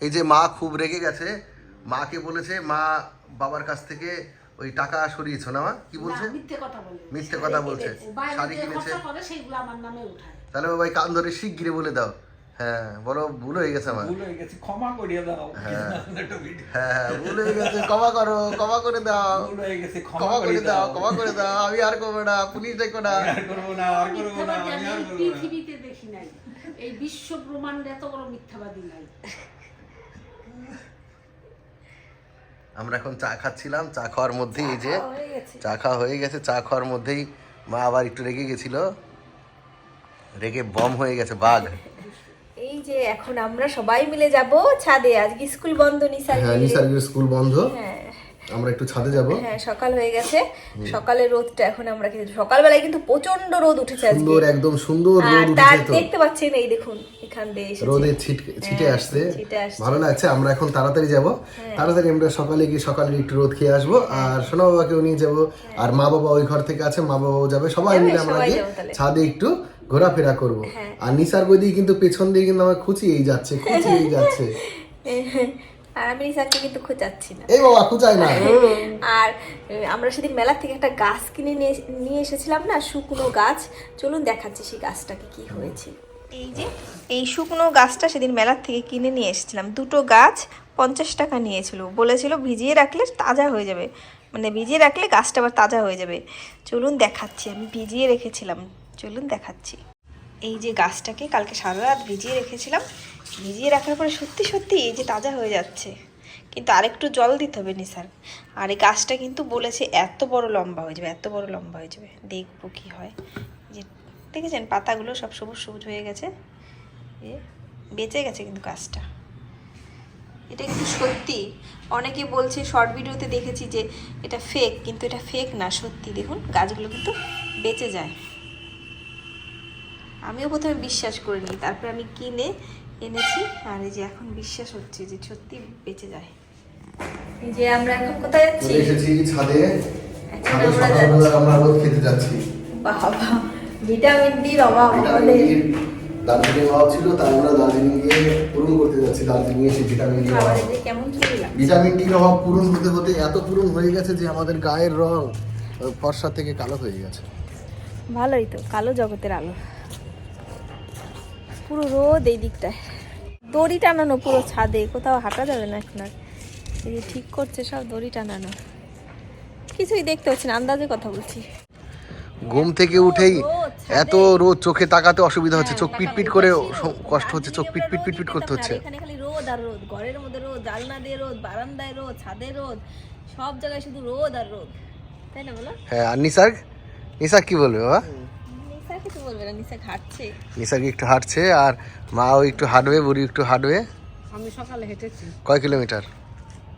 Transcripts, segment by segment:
এই যে মা খুব রেগে গেছে মাকে বলেছে মা বাবার কাছ থেকে ওই টাকা সরিয়েছো না মা? কি বলছে? মিথ্যে কথা বলে। মিথ্যে কথা বলছে। শাড়ি কিনেছে। খরচা করে সেইগুলো আমার নামে উঠায়। তাহলে বাবাই কান ধরে শিগগিরে বলে দাও। হ্যাঁ বলো ভুল হয়ে গেছে আমার। ভুল হয়ে গেছে ক্ষমা করিয়ে দাও। হ্যাঁ। হ্যাঁ ভুল হয়ে গেছে ক্ষমা করো ক্ষমা করে দাও। ভুল হয়ে গেছে ক্ষমা করে দাও ক্ষমা করে দাও। আমি আর করব না পুলিশ দেখো না। আর করব না আর করব না আমি আমি আর করব না। পৃথিবীতে দেখি নাই। এই বিশ্ব ব্রহ্মাণ্ডে এত বড় মিথ্যাবাদী নাই। আমরা এখন চা খাচ্ছিলাম চা খাওয়ার মধ্যে এই যে চা খাওয়া হয়ে গেছে চা খাওয়ার মধ্যেই মা আবার একটু রেগে গেছিল। রেগে বম হয়ে গেছে বাঘ। এই যে এখন আমরা সবাই মিলে যাব ছাদে আজকে স্কুল বন্ধ নিসার হ্যাঁ নিসার্গের স্কুল বন্ধ। হ্যাঁ। আমরা একটু ছাদে যাব। হ্যাঁ সকাল হয়ে গেছে। সকালের রোদটা এখন আমরা কিন্তু সকালবেলায় কিন্তু প্রচণ্ড রোদ উঠেছে আজকে। সুন্দর একদম সুন্দর রোদ উঠেছে তো। দেখতে পাচ্ছেন এই দেখুন এখান দিয়ে এসেছে। রোদে ছিটে হ্যাঁ, আসছে। ছিটে আসছে। ভালো লাগছে আমরা এখন তাড়াতাড়ি যাব। তাড়াতাড়ি আমরা সকালে গিয়ে সকালে একটু রোদ খেয়ে আসব। আর সোনা বাবাকেও নিয়ে যাব। আর মা বাবা ওই ঘর থেকে আছে মা বাবাও যাবে। সবাই মিলে আমরা গিয়ে ছাদে একটু ঘোরাফেরা করব। আর নিসার্গ দিকে কিন্তু পেছন দিয়ে কিন্তু আমার খুঁচিয়েই যাচ্ছে খুঁচিয়েই যাচ্ছে। আর আমি নিসারকে কিন্তু খোঁচাচ্ছি না। এই বাবা খুঁচাই না আর আমরা সেদিন মেলা থেকে একটা গাছ কিনে নিয়ে নিয়ে এসেছিলাম না শুকনো গাছ। চলুন দেখাচ্ছি সেই গাছটাকে কি হয়েছে। এই যে এই শুকনো গাছটা সেদিন মেলার থেকে কিনে নিয়ে এসেছিলাম। দুটো গাছ পঞ্চাশ টাকা নিয়েছিল। বলেছিল ভিজিয়ে রাখলে তাজা হয়ে যাবে। মানে ভিজিয়ে রাখলে গাছটা আবার তাজা হয়ে যাবে। চলুন দেখাচ্ছি আমি ভিজিয়ে রেখেছিলাম। চলুন দেখাচ্ছি। এই যে গাছটাকে কালকে সারা রাত ভিজিয়ে রেখেছিলাম, ভিজিয়ে রাখার পরে সত্যি সত্যি এই যে তাজা হয়ে যাচ্ছে। কিন্তু আরেকটু জল দিতে হবে নিসার আর এই গাছটা কিন্তু বলেছে এত বড় লম্বা হয়ে যাবে, এত বড় লম্বা হয়ে যাবে। দেখব কি হয়। যে দেখেছেন পাতাগুলো সব সবুজ সবুজ হয়ে গেছে। বেঁচে গেছে কিন্তু গাছটা। এটা কিন্তু সত্যি। অনেকে বলছে শর্ট ভিডিওতে দেখেছি যে এটা ফেক কিন্তু এটা ফেক না, সত্যি। দেখুন, গাছগুলো কিন্তু বেঁচে যায়। আমিও প্রথমে বিশ্বাস করিনি। তারপরে আমি কিনে এনেছি। আর এই যে এখন বিশ্বাস হচ্ছে যে সত্যি বেঁচে যায়। এই যে আমরা এখন কোথায় যাচ্ছি? এসেছি ছাদে। ছাদে আমরা সকালবেলা আমরা রোদ খেতে যাচ্ছি। বাবা ভিটামিন ডির অভাব আমাদের। দার্জিলিং অভাব ছিল তাই আমরা দার্জিলিং গিয়ে পূরণ করতে যাচ্ছি। দার্জিলিং এসে ভিটামিন ডি অভাব। কেমন ভিটামিন ডির অভাব পূরণ হতে হতে এত পূরণ হয়ে গেছে যে আমাদের গায়ের রং ফর্সা থেকে কালো হয়ে গেছে। ভালোই তো কালো জগতের আলো। পুরো রোদ এই দিকটায়। দড়ি টানানো পুরো ছাদে কোথাও হাঁটা যাবে না এখন আর। এই যে ঠিক করছে সব দড়ি টানানো। কিছুই দেখতে পাচ্ছি না আন্দাজে কথা বলছি। ঘুম থেকে উঠেই এত রোদ চোখে তাকাতে অসুবিধা হচ্ছে চোখ পিটপিট করে কষ্ট হচ্ছে চোখ পিট পিট পিট পিট করতে হচ্ছে। এখানে খালি রোদ আর রোদ ঘরের মধ্যে রোদ জালনা দিয়ে রোদ বারান্দায় রোদ ছাদে রোদ সব জায়গায় শুধু রোদ আর রোদ। তাই না বলো? হ্যাঁ আর নিসার্গ? নিসার্গ কি বলবে বাবা? কিছু বলবে? না নিশা ঘাটছে। নিসার্গ একটু হাঁটছে আর মাও একটু হাঁটবে বুড়ি একটু হাঁটবে? আমি সকালে হেঁটেছি। কয় কিলোমিটার?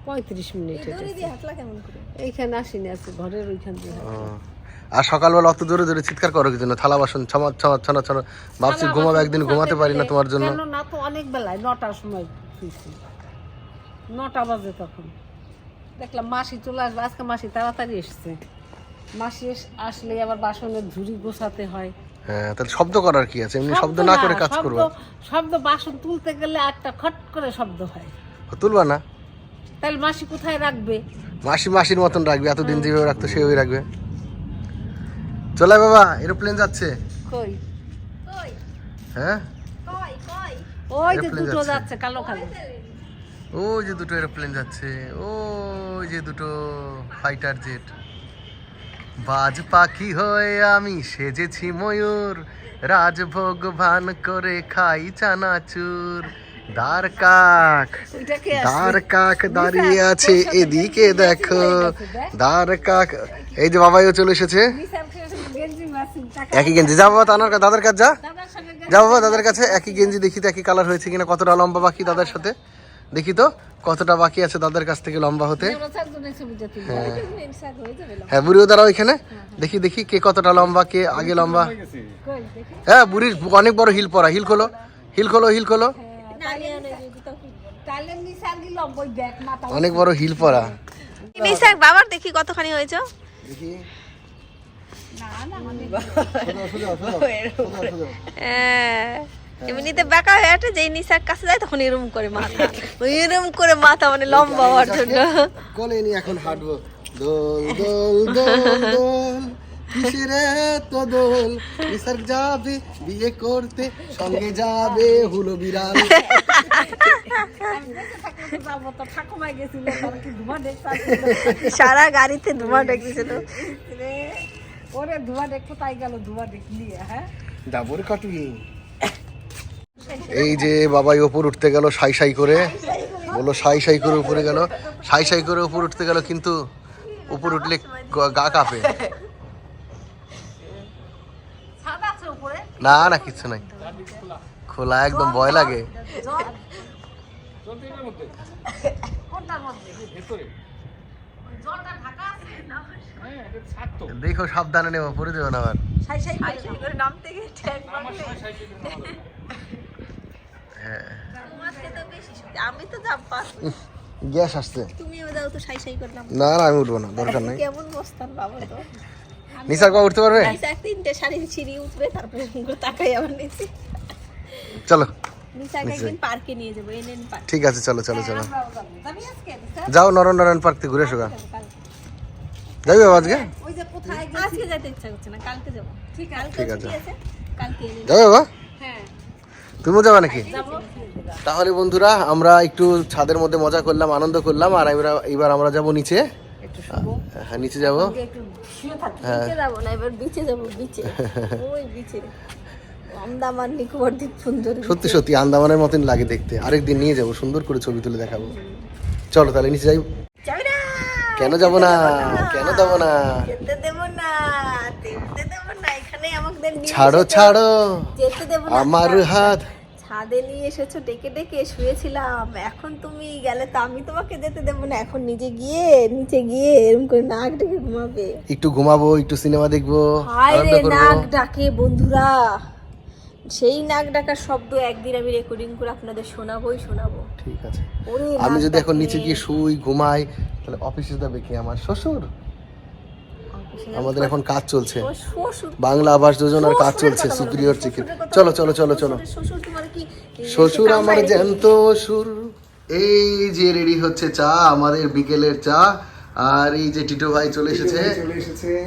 পঁয়ত্রিশ মিনিট দড়ি দিয়ে হাঁটলা কেমন এইখানে আসিনি আছে ঘরের ওইখান দিয়ে আর সকালবেলা অত জোরে জোরে চিৎকার করো কি জন্য? থালা বাসন ছামা ছামা ছানা ছানা ভাবছি ঘুমাবো একদিন ঘুমাতে পারি না তোমার জন্য। না তো অনেক বেলায় নটার সময় নটা বাজে তখন। দেখলাম মাসি চলে আসবে আজকে মাসি তাড়াতাড়ি এসছে। মাসি এস- আসলে আবার বাসনের ঝুড়ি গোছাতে হয়। হ্যাঁ তাহলে শব্দ করার কি আছে? এমনি শব্দ না করে কাজ করব। শব্দ বাসন তুলতে গেলে একটা খট করে শব্দ হয়। তুলবা না? তাহলে মাসি কোথায় রাখবে? মাসি মাসির মতন রাখবে এতদিন যেভাবে রাখতো সেভাবে রাখবে। চলে বাবা এরোপ্লেন যাচ্ছে। কই? কই? হ্যাঁ? কই কই? ওই যে দুটো যাচ্ছে। যাচ্ছে কালো কালো। ওই যে দুটো এরোপ্লেন যাচ্ছে ওই যে দুটো ফাইটার জেট। বাজ পাখি হয়ে আমি সেজেছি ময়ূর। রাজভোগ ভান করে খাই চানাচুর। দার কাক দার কাক দাঁড়িয়ে আছে এদিকে দেখো দার কাক। এই যে বাবাইও চলে এসেছে। একই গেঞ্জি। যা বাবা তানার দাদার কাছে যা। যা বাবা দাদার কাছে একই গেঞ্জি দেখি তো একই কালার হয়েছে কিনা কতটা লম্বা বাকি দাদার সাথে? দেখি তো কতটা বাকি আছে দাদার কাছ থেকে লম্বা হতে। হয়ে। হ্যাঁ বুড়িও দাঁড়াও এখানে। দেখি দেখি কে কতটা লম্বা কে আগে লম্বা। হ্যাঁ বুড়ির অনেক বড় হিল পরা হিল খোলো হিল খোলো হিল খোলো। অনেক বড় হিল পরা বাবার দেখি কতখানি হয়েছে। দেখি। না না মানে হ্যাঁ। এমনিতে বেকা হয়ে আছে যেই নিশার কাছে যায় তখন এরম করে মাথা। এরম করে মাথা মানে লম্বা হওয়ার জন্য। কোলে নিয়ে এখন হাঁটবো। দোল দোল দোল দোল কিসের তো দোল? নিসর্গ যাবে বিয়ে করতে সঙ্গে যাবে হুলো বিড়াল। সারা গাড়িতে ধোঁয়া ডেকেছিল ওরে ধোঁয়া দেখ কোথায় গেল ধোঁয়া দেখ নিয়ে হ্যাঁ? ডাবর কাটুই এই যে বাবাই ওপর উঠতে গেল সাই সাই করে। বলল সাই সাই করে উপরে গেল। সাই সাই করে উপর উঠতে গেল কিন্তু উপর উঠলে গা কাঁপে। না না কিচ্ছু নাই। খোলা একদম ভয় লাগে। কোনটার মধ্যে জলটা ঢাকা আছে দেখো সাবধানে নেব পরে দেবো না আবার সাই সাই করে সাই করে নামতে গিয়ে ঠ্যাং ভাঙলে। হ্যাঁ। তো বেশি সুবিধা। আমি তো যাব পারব গ্যাস আসছে। তুমিও যাও তো সাই সাই করলাম। না না আমি উঠবো না দরকার নাই। কেমন বসতাম বাবা তো। নিসার কবে উঠতে পারবে? তিনটে শাড়ি ছিঁড়ি উঠবে তারপরে তাকাই আবার নিচে। চলো। নিচাকে একদিন পার্কে নিয়ে যাব এনএন পার্ক। ঠিক আছে চলো চলো চলো। স্যার যাও নরন নারায়ণ পার্ক থেকে ঘুরে এসো। যাবি বাবা আজকে? ওই যে কোথায় আজকে যেতে ইচ্ছা করছে না কালকে যাব। ঠিক কালকে ঠিক আছে। যাবে বাবা? হ্যাঁ তুমিও যাবে নাকি? তাহলে বন্ধুরা আমরা একটু ছাদের মধ্যে মজা করলাম আনন্দ করলাম আর এবার এবার আমরা যাব নিচে। একটু হ্যাঁ নিচে যাব। সুন্দরী সত্যি সত্যি আন্দামানের মতন লাগে দেখতে। আরেকদিন নিয়ে যাব সুন্দর করে ছবি তুলে দেখাবো। চলো তাহলে নিচে যাই। কেন যাব না? কেন যাব না? ছাড়ো ছাড়ো। আমার হাত ছাদে নিয়ে এসেছ ডেকে ডেকে শুয়েছিলাম। এখন তুমি গেলে তো আমি তোমাকে যেতে দেবো না। এখন নিজে গিয়ে নিচে গিয়ে এরকম করে নাক ডেকে ঘুমাবে। একটু ঘুমাবো একটু সিনেমা দেখব হায় রে নাক ডাকে বন্ধুরা। সেই নাক ডাকার শব্দ একদিন আমি রেকর্ডিং করে আপনাদের শোনাবোই শোনাবো। ঠিক আছে। আমি যদি এখন নিচে গিয়ে শুই ঘুমাই তাহলে অফিসে যাবে কি? আমার শ্বশুর? আমাদের এখন কাজ চলছে। বাংলা আবাস যোজনার কাজ চলছে সুপ্রিয়র কথা চলো চলো চলো চলো। শ্বশুর তোমার কি শ্বশুর আমার জ্যান্ত সুর এই যে রেডি হচ্ছে চা আমাদের বিকেলের চা। আর এই যে টিটো ভাই চলে এসেছে।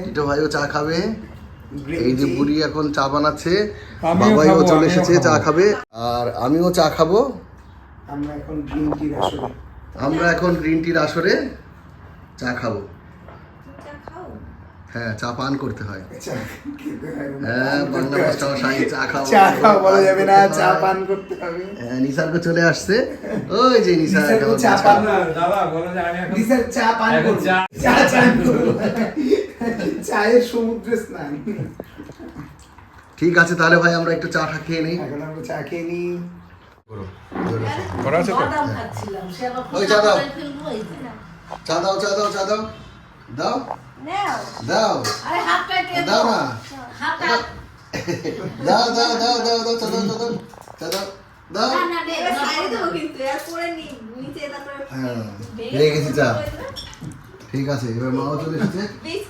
টিটো ভাইও চা খাবে। এই যে বুড়ি এখন চা বানাচ্ছে। বাবাইও চলে এসেছে চা খাবে। আর আমিও চা খাব। আমরা এখন গ্রিন টি আসলে আমরা এখন গ্রিন টির আসরে চা খাব? হ্যাঁ চা পান করতে হয়। চা খেতে হ্যাঁ বাংলা চা খাব। চা খাওয়া বলা যাবে না চা পান করতে হবে। হ্যাঁ নিসার্গ চলে আসছে। ওই যে নিসার্গ চা পান দাদা বলো যে আমি এখন দিশার চা পান করব। চা- চা করব। চায়ের সমুদ্রে স্নান। ঠিক আছে তাহলে ভাই আমরা একটু চা টা খেয়ে নিই। এখন আমরা চা খেয়ে নিই। করা আছে তো? ওই চা দাও। চা দাও চা দাও চা দাও। দাও। দাও দাও না দাও দাও দাও দাও দাও চা দাও দাও দাও দাও হ্যাঁ গেছি চা ঠিক আছে এবার মাও চলে এসেছে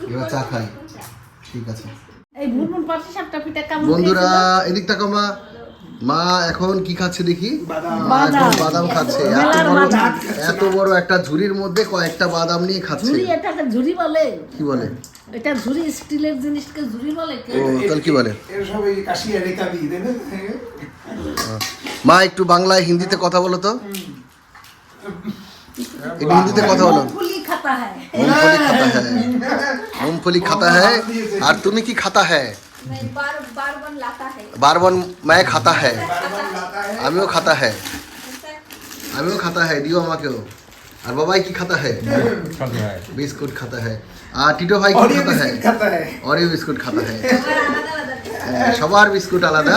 এবার চা খাই ঠিক আছে বন্ধুরা এদিক টাকা মা এখন কি খাচ্ছে দেখি? বাদাম। খাচ্ছে। এত বড় এত বড় একটা ঝুড়ির মধ্যে কয়েকটা বাদাম নিয়ে খাচ্ছে। ঝুড়ি এটাকে ঝুড়ি বলে। কি বলে? এটা ঝুড়ি স্টিলের জিনিসকে ঝুড়ি বলে ও তাহলে কি বলে? মা একটু বাংলায় হিন্দিতে কথা বলো তো। একটু হিন্দিতে কথা বলো। মুমফলি খাতা হ্যায়। মুমফলি খাতা হ্যায়। আর তুমি কি খাতা হ্যায়? बार बार बन लाता है বারবন मैं खाता है বাদাম লাতা है আমিও খাতা है আমিও খাতা है দিও আমাকেও আর বাবাই কি খাতা है খাতে হয় বিস্কুট खाता है আর টিটো ভাই কি और ये खाता है बिस्किट खाता है অরিও বিস্কুট খাতা है আবার আলাদা আলাদা হ্যাঁ, সবার বিস্কুট আলাদা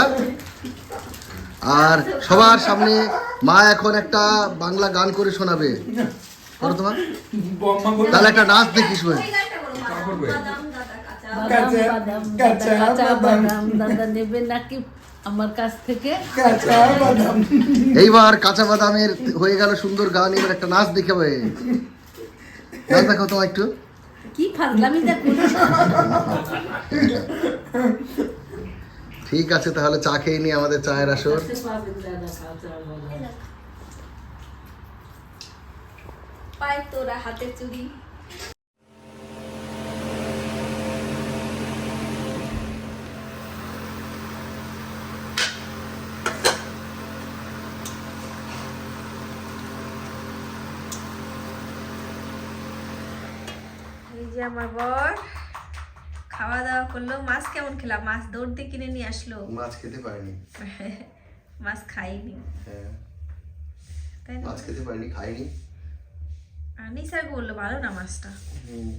আর সবার সামনে মা এখন একটা বাংলা গান করে শোনাবে করো তোমার বম্মা বলে তাহলে একটা নাচ দেখিস ভাই কাঁচা বাদাম দাদা নেবে নাকি আমার কাছ থেকে? কাঁচা বাদাম। এইবার কাঁচা বাদামের হয়ে গেল সুন্দর গান এবার একটা নাচ দেখাবে। নাচ দেখো তোমার একটু। কি ফাজলামি দেখো ঠিক আছে তাহলে চা খেয়ে নিই আমাদের চায়ের আসর। পায় তোরা হাতের চুরি আমার বর খাওয়া দাওয়া করল। মাছ কেমন খেলাম মাছ দৌড় দিয়ে কিনে নিয়ে আসলো। মাছ খেতে পারিনি। মাছ খাইনি। হ্যাঁ। তাই না? মাছ খেতে পারিনি খাইনি। আর নিসার বলল ভালো না মাছটা? হুম,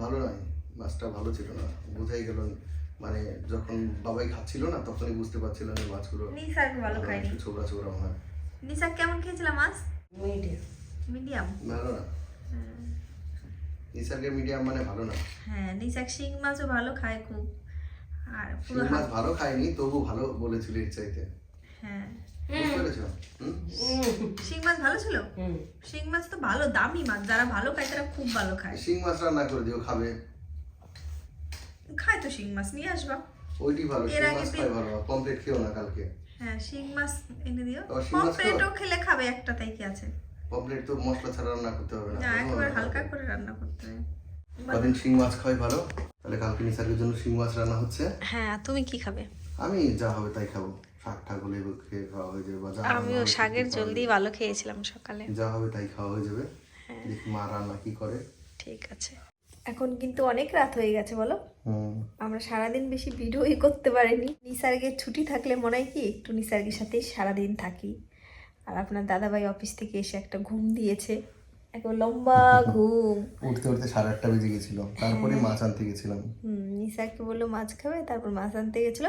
ভালো নয়। মাছটা ভালো ছিল না। বোঝাই গেল মানে যখন বাবাই খাচ্ছিল না তখনই বুঝতে পারছিলাম যে মাছগুলো নিসারকে ভালো খাইনি ছোবড়া মনে হয়। নিসার কেমন খেয়েছিলাম মাছ? মিডিয়াম। ভালো না। নিসার্গের মিডিয়াম মানে ভালো না। হ্যাঁ নিসাক শিং মাছও ভালো খায় খুব। আর পুরো মাছ ভালো খাইনি তবু ভালো বলেছিল এর চাইতে। হ্যাঁ। শিং মাছ ভালো ছিল? শিং মাছ তো ভালো দামি মাছ যারা ভালো খায় তারা খুব ভালো খায়। শিং মাছ রান্না করে দিও খাবে। খায় তো শিং মাছ নিয়ে আসবা। ওইটি ভালো এর শিং আগে মাছ খাই ভালো খেও না কালকে। হ্যাঁ শিং মাছ এনে দিও? পমফ্রেটও খেলে খাবে একটা তাই কি আছে। কমপ্লিট তো মশলা ছাড়া রান্না করতে হবে না। না একেবারে হালকা করে রান্না করতে হবে। কদিন শিং মাছ খাওয়াই ভালো? তাহলে কালকে নিসার্গের জন্য শিং মাছ রান্না হচ্ছে। হ্যাঁ তুমি কি খাবে? আমি যা হবে তাই খাব। শাক ঠাক হলে খেয়ে খাওয়া হয়ে যাবে বা আমিও শাকের খাওয়া জল দিয়ে ভালো খেয়েছিলাম সকালে। যা হবে তাই খাওয়া হয়ে যাবে। হ্যাঁ। দেখি মা রান্না কি করে। ঠিক আছে। এখন কিন্তু অনেক রাত হয়ে গেছে বলো? আমরা সারাদিন বেশি ভিডিওই করতে পারিনি। নিসার্গের ছুটি থাকলে মনে হয় কি একটু নিসার্গের সাথেই সারাদিন থাকি। আর আপনার দাদাভাই অফিস থেকে এসে একটা ঘুম দিয়েছে। একবার লম্বা ঘুম। উঠতে উঠতে সাড়ে আটটা বেজে গেছিল। তারপরে হ্যাঁ। মাছ আনতে গেছিলাম। হুম নিসাকে বলল মাছ খাবে? তারপর মাছ আনতে গেছিল।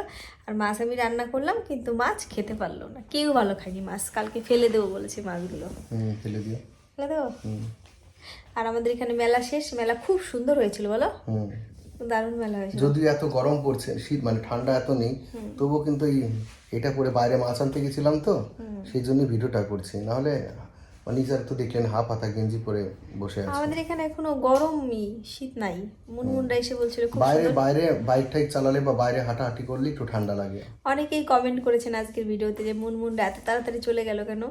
আর মাছ আমি রান্না করলাম কিন্তু মাছ খেতে পারল না। কেউ ভালো খায়নি মাছ। কালকে ফেলে দেবো বলেছে মাছগুলো। হুম ফেলে দিও। ফেলে দেবো? আর আমাদের এখানে মেলা শেষ। মেলা খুব সুন্দর হয়েছিল বলো। হুম। দারুণ মেলা যদিও এত গরম পড়ছে শীত মানে ঠান্ডা এত নেই তবুও কিন্তু এই এটা পরে বাইরে মাছ আনতে গেছিলাম তো সেই জন্য ভিডিওটা করছি। নাহলে নিসার তো দেখলেন হাফ হাতা গেঞ্জি পরে বসে আছে। আমাদের এখানে এখনও গরমই শীত নাই। মুনমুনরা এসে বলছিল খুব বাইরে বাইরে বাইক টাইক চালালে বা বাইরে হাঁটাহাঁটি করলে একটু ঠান্ডা লাগে। অনেকেই কমেন্ট করেছেন আজকের ভিডিওতে যে মুনমুনরা এত তাড়াতাড়ি চলে গেল কেন?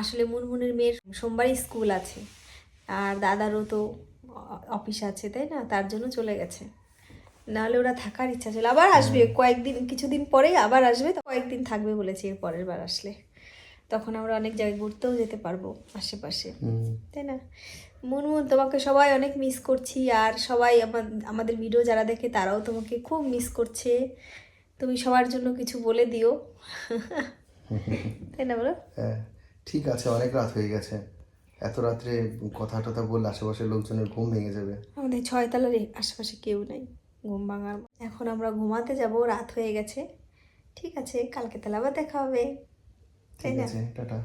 আসলে মুনমুনের মেয়ের সোমবারই স্কুল আছে। আর দাদারও তো অফিস আছে তাই না? তার জন্য চলে গেছে। নাহলে ওরা থাকার ইচ্ছা ছিল। আবার আসবে কয়েকদিন কিছুদিন পরেই আবার আসবে তো কয়েকদিন থাকবে বলেছে এর পরের বার আসলে। তখন আমরা অনেক জায়গায় ঘুরতেও যেতে পারব আশেপাশে। তাই না? মুনমুন তোমাকে সবাই অনেক মিস করছি আর সবাই আমা- আমাদের ভিডিও যারা দেখে তারাও তোমাকে খুব মিস করছে। তুমি সবার জন্য কিছু বলে দিও। তাই না বলো? হ্যাঁ ঠিক আছে অনেক রাত হয়ে গেছে। এত রাত্রে কথা টথা বললে আশেপাশের লোকজনের ঘুম ভেঙে যাবে। আমাদের ছয়তলার আশেপাশে কেউ নাই। ঘুম ভাঙার এখন আমরা ঘুমাতে যাব রাত হয়ে গেছে। ঠিক আছে কালকে তাহলে আবার দেখা হবে। তাই ঠিক না? আছে টাটা।